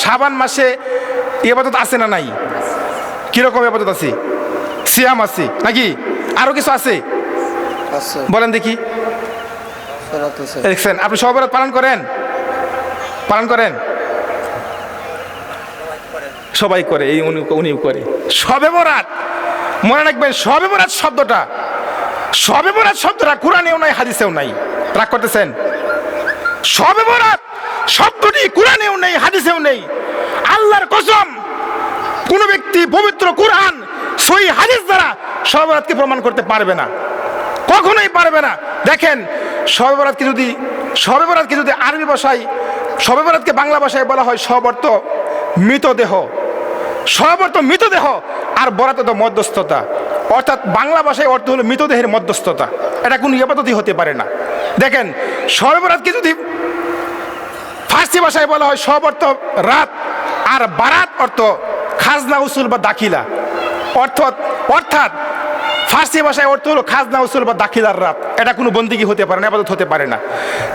সাবান মাসে এবাদত আছে না নাই? কীরকম এবাদত আছে? সিয়াম আছে নাকি? আরও কিছু আছে? বলেন দেখি। দেখছেন আপনি সব বরাত পালন করেন? পালন করেন? সবাই করে এই উনি উনিও করে। সবে বরাত। মনে রাখবেন সবে বরাত শব্দটা সবে বরাত শব্দটা কোরআনেও নাই হাদিসেও নাই। রাগ করতেছেন? সবে বরাত! শব্দটি কোরআনেও নেই, হাদিসেও নেই। আল্লাহর কসম, কোন ব্যক্তি পবিত্র কোরআন সই হাদিস দ্বারা সবে বরাতকে প্রমাণ করতে পারবে না। কখনোই পারবে না। দেখেন শবে বরাতকে যদি শবে বরাতকে যদি আরবি ভাষায় শবে বরাতকে বাংলা ভাষায় বলা হয় সবর্ত মৃতদেহ। সবর্ত মৃতদেহ আর বরাত তো মধ্যস্থতা। অর্থাৎ বাংলা ভাষায় অর্থ হলো মৃতদেহের মধ্যস্থতা। এটা কোনো ইবাদতই হতে পারে না। দেখেন শবে বরাতকে যদি ফার্সি ভাষায় বলা হয় সব অর্থ রাত, আর বারাত অর্থ খাজনা, উসুল বা দাখিলা। অর্থাৎ অর্থাৎ ফার্সি ভাষায় অর্থ হলো খাজনা, উসুল বা দাখিলার রাত। এটা কোনো বন্দিগি হতে পারে না, আপাতত হতে পারে না।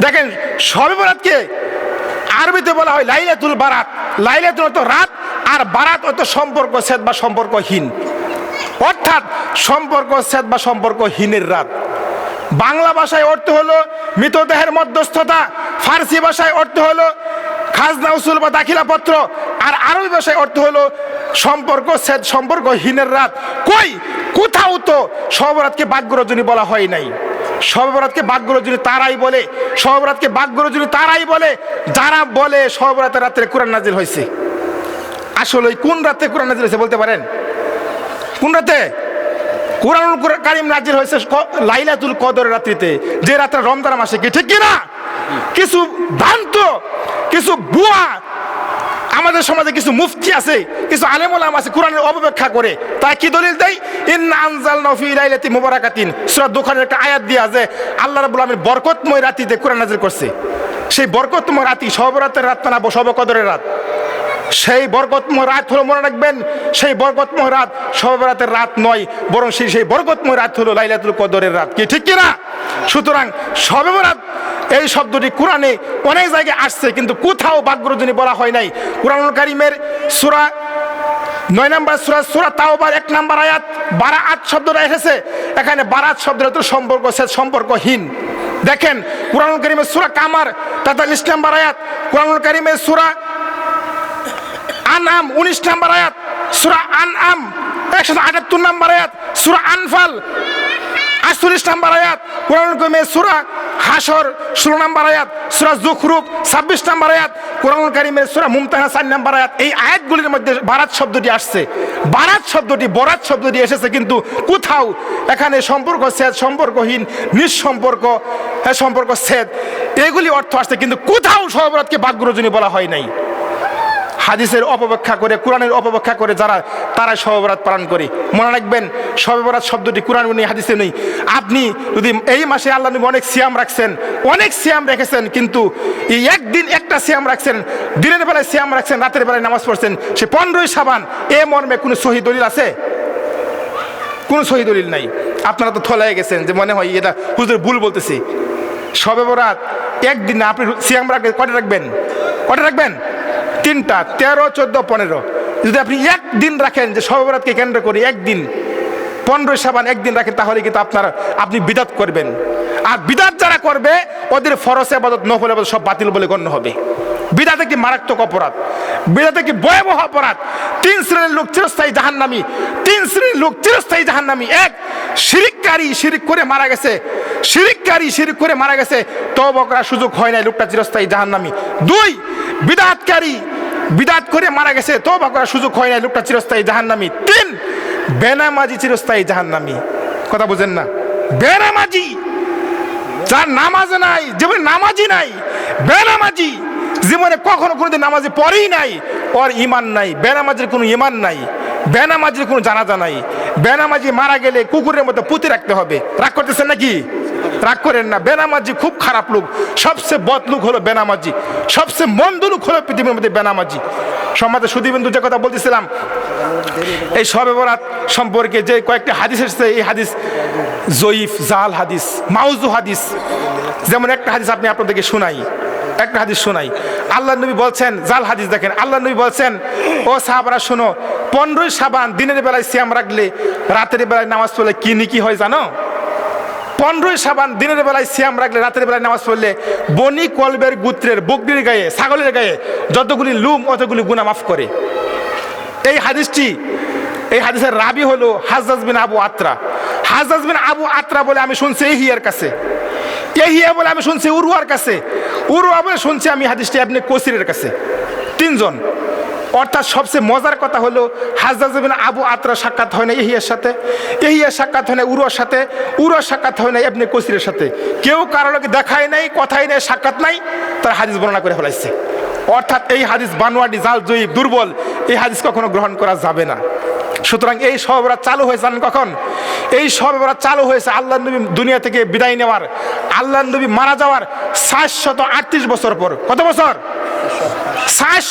দেখেন, সবে বরাতকে আরবিতে বলা হয় লাইলাতুল বারাত। লাইলাতুল অর্থ রাত, আর বারাত অর্থ সম্পর্ক, সেদ বা সম্পর্কহীন। অর্থাৎ সম্পর্ক, সেদ বা সম্পর্কহীনের রাত। বাংলা ভাষায় অর্থ হলো মৃতদেহের মধ্যস্থতা ফার্সি ভাষায় অর্থ হলো খাজনা, উসুল বা দাখিলাপত্র। আর আরবি ভাষায় অর্থ হলো সম্পর্ক, সেদ সম্পর্ক সম্পর্কহীনের রাত। কই? কোথাও তো সবরাতকে বাক্য রজনী বলা হয় নাই। সবরাতকে বাক্য রজনী তারাই বলে। সবরাতকে বাক্য রজনী তারাই বলে। যারা বলে সবরাতের রাত্রে কোরআন নাজিল হয়েছে আসলে কোন রাতে কোরআন নাজিল হয়েছে বলতে পারেন? কোন রাতে? কোরআনুল কুর- কারিম নাজির হয়েছে লাইলাতুল কদর রাত্রিতে। যে রাত্রে রমজান মাসে কি ঠিক কিনা? কিছু ভ্রান্ত, কিছু বুয়া, আমাদের সমাজে কিছু মুফতি আছে, কিছু আলেমুলাম আছে, কোরআনের অপব্যাখ্যা করে। তাই কি দলিল দেয় ইন্না আনজালনা ফি লাইলাতি মুবারাকাতিন। সূরা দোকানের একটা আয়াত দিয়া যে আল্লাহ রাব্বুল আলামিন বরকতময় রাতিতে কোরআন নাজির করছে। সেই বরকতময় রাতি সবরাতের রাত না সব কদরের রাত? সেই বরকতময় রাত হলো, মনে রাখবেন, সেই বরকতময় রাত সবরাতের রাত নয়, বরং সেই সেই বরকতময় রাত হলো লাইলাতুল কদরের রাত। কি ঠিক কিনা? সুতরাং সবে বরাত এই শব্দটি কোরআনে অনেক জায়গায় আসছে, কিন্তু কোথাও বাগ্যরজনী বলা হয় নাই। কোরআনুল কারিমের সুরা, নয় নম্বর সুরা সুরা তাও তাওবার, এক নম্বর আয়াত বারা আট শব্দটা এসেছে। এখানে বারাত শব্দের তো সম্পর্ক, সে সম্পর্কহীন। দেখেন, কোরআনুল কারিমের সুরা কামার, তেতাল্লিশ নম্বর আয়াত, কোরআনুল কারিমের সুরা আনআম, উনিশ নম্বর আয়াত, সুরা আনআম একশো আটাত্তর নম্বর আয়াত, সুরা আনফাল, আটচল্লিশ নম্বর আয়াত কোরআন করিমে সুরা হাসর, ষোলো নম্বর আয়াত, সুরা জুখরুপ ছাব্বিশ নম্বর আয়াত কোরআন কারিমের সুরা মুমতাহা চার নম্বর আয়াত, এই আয়াতগুলির মধ্যে বারাত শব্দটি আসছে। বারাত শব্দটি, বরাত শব্দটি এসেছে কিন্তু কোথাও এখানে সম্পর্ক সেদ সম্পর্কহীন, নিঃসম্পর্ক সম্পর্ক সেদ এগুলি অর্থ আসছে কিন্তু কোথাও সহবরাতকে বাগ্যরজনী বলা হয় নাই। হাদিসের অপব্যাখ্যা করে, কোরআনের অপব্যাখ্যা করে যারা তারা সহবরাত পালন করে। মনে রাখবেন সহবরাত শব্দটি কোরআন নেই হাদিসে নেই। আপনি যদি এই মাসে আল্লাহ নবী অনেক সিয়াম রাখছেন, অনেক সিয়াম রেখেছেন, কিন্তু এই একদিন একটা সিয়াম রাখছেন, দিনের বেলায় সিয়াম রাখছেন, রাতের বেলায় নামাজ পড়ছেন, সে পনেরোই সাবান, এ মর্মে কোনো সহি দলিল আছে? কোনো সহি দলিল নাই। আপনারা তো থলায় গেছেন যে মনে হয় এটা হুজুর ভুল বলতেছি। সবে বরাত একদিন আপনি সিয়াম রাখবেন কটা রাখবেন? কটা রাখবেন? তিনটা, তেরো, চোদ্দ, পনেরো। যদি আপনি একদিন রাখেন যে সবে বরাতকে কেন্দ্র করে একদিন পনেরোই সাবান একদিন রাখেন, তাহলে কিন্তু আপনারা, আপনি বিদাত করবেন। আর বিদাত যারা করবে, ওদের ফরসে আবাদত, নফল আবাদত সব বাতিল বলে গণ্য হবে। বিদাত একটি মারাত্মক অপরাধ? বিদাত একটি ভয়াবহ অপরাধ? তিন শ্রেণির লোক চিরস্থায়ী জাহান্নামী। তিন শ্রেণির লোক চিরস্থায়ী জাহান্নামী। এক, শিরিককারী শিরিক করে মারা গেছে। শিরিককারী শিরিক করে মারা গেছে। তওবা করার সুযোগ হয় নাই, লোকটা চিরস্থায়ী জাহান্নামী। দুই বিদাতকারী, বিদাত করে মারা গেছে, তওবা করার সুযোগ হয় নাই, লোকটা চিরস্থায়ী জাহান্নামী। তিন, বেনামাজি চিরস্থায়ী জাহান্নামী। কথা বুঝেন না? বেনামাজি, যার নামাজ নাই, জীবনে নামাজি নাই, বেনামাজি, জীবনে কখনো কোনোদিন নামাজি পড়েই নাই, ওর ইমান নাই, বেনামাজির কোনো ইমান নাই, বেনামাজির কোনো জানাজা নাই, বেনামাজি মারা গেলে কুকুরের মতো পুঁতে রাখতে হবে। রাগ করতেছেন নাকি? রাগ করেন না। বেনামাজি খুব খারাপ লোক। সবচেয়ে বদ লোক হলো বেনামাজি। সবচেয়ে মন্দ লোক হলো পৃথিবীর মধ্যে বেনামাজি। সমাজে সুদীবিন্দু যে কথা বলতেছিলাম, এই সবে বরাত সম্পর্কে যে কয়েকটি হাদিস এসেছে, এই হাদিস জয়ীফ জাল হাদিস মাউজু হাদিস। যেমন একটা হাদিস আপনি আপনাদেরকে শোনাই। একটা হাদিস শোনাই। আল্লাহ নবী বলছেন, জাল হাদিস দেখেন আল্লাহ নবী বলছেন, ও সাহাবারা, শোনো, পনেরোই সাবান দিনের বেলায় শ্যাম রাখলে রাতের বেলায় নামাজ পড়লে কি নিকি হয় জানো? পনেরোই সাবান দিনের বেলায় শ্যাম রাখলে, রাতের বেলায় নামাজ পড়লে বনি কলবের গুত্রের বকরির গায়ে, ছাগলের গায়ে যতগুলি লুম, অতগুলি গুণা মাফ করে। এই হাদিসটি, এই হাদিসের রাবি হলো হাজাজ বিন আবু আত্রা। হাজাজ বিন আবু আত্রা বলে আমি শুনছি এহিয়ার কাছে। এহিয়া বলে আমি শুনছি উরুয়ার কাছে। উরুয়া বলে শুনছি আমি হাদিসটি আপনি কসিরের কাছে। তিনজন। অর্থাৎ সবচেয়ে মজার কথা হলো হাজরাজ বিন আবু আত্রা সাক্ষাৎ হয় না এহিয়ার সাথে। এহিয়ার সাক্ষাৎ হয় না উরুয়ার সাথে উরুয়ার সাক্ষাৎ হয় না এমনি কসিরের সাথে। কেউ কারও লোকে দেখায় নাই কথাই নাই, সাক্ষাৎ নাই, তার হাদিস বর্ণনা করে ফেলাইছে। অর্থাৎ এই হাদিস বানোয়াটি জাল জয়ীব দুর্বল, এই হাদিস কখনো গ্রহণ করা যাবে না। সুতরাং এই সহবরাত চালু হয়েছে জানেন কখন? এই সহবরাত চালু হয়েছে আল্লাহ নবী দুনিয়া থেকে বিদায় নেওয়ার আল্লাহ নবী মারা যাওয়ার শত আটত্রিশ বছর পর। কত বছর?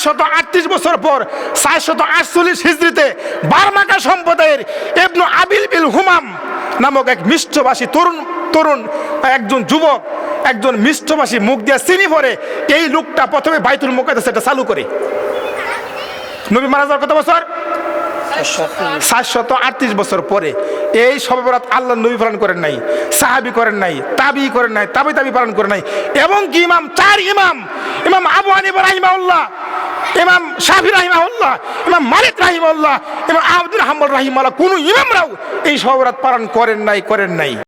শত আটত্রিশ বছর পর শত আটচল্লিশ হিজড়িতে বারমাকা সম্প্রদায়ের এবনু আবিল বিল হুমাম নামক এক মিষ্টভাষী তরুণ তরুণ একজন যুবক একজন মিষ্টভাষী মুখ দিয়া চিনি ভরে এই লোকটা প্রথমে বাইতুল মুকাদ্দাস এটা চালু করে। নবী মারা যাওয়ার কত বছর? সাতশত আটত্রিশ বছর পরে এই সবরাত আল্লাহ নবী পালন করেন নাই, সাহাবি করেন নাই তাবি করেন নাই, তাবি তাবি পালন করেন নাই। এবং কি ইমাম? চার ইমাম। ইমাম আবু আনিব রাহিমাউল্লাহ ইমাম শাহি রাহিমাউল্লাহ ইমাম মালিক রাহিমাউল্লাহ ইমাম আব্দুল হাম্বল রাহিমাল্লাহ কোন ইমামরাও এই সবরাত পালন করেন নাই করেন নাই।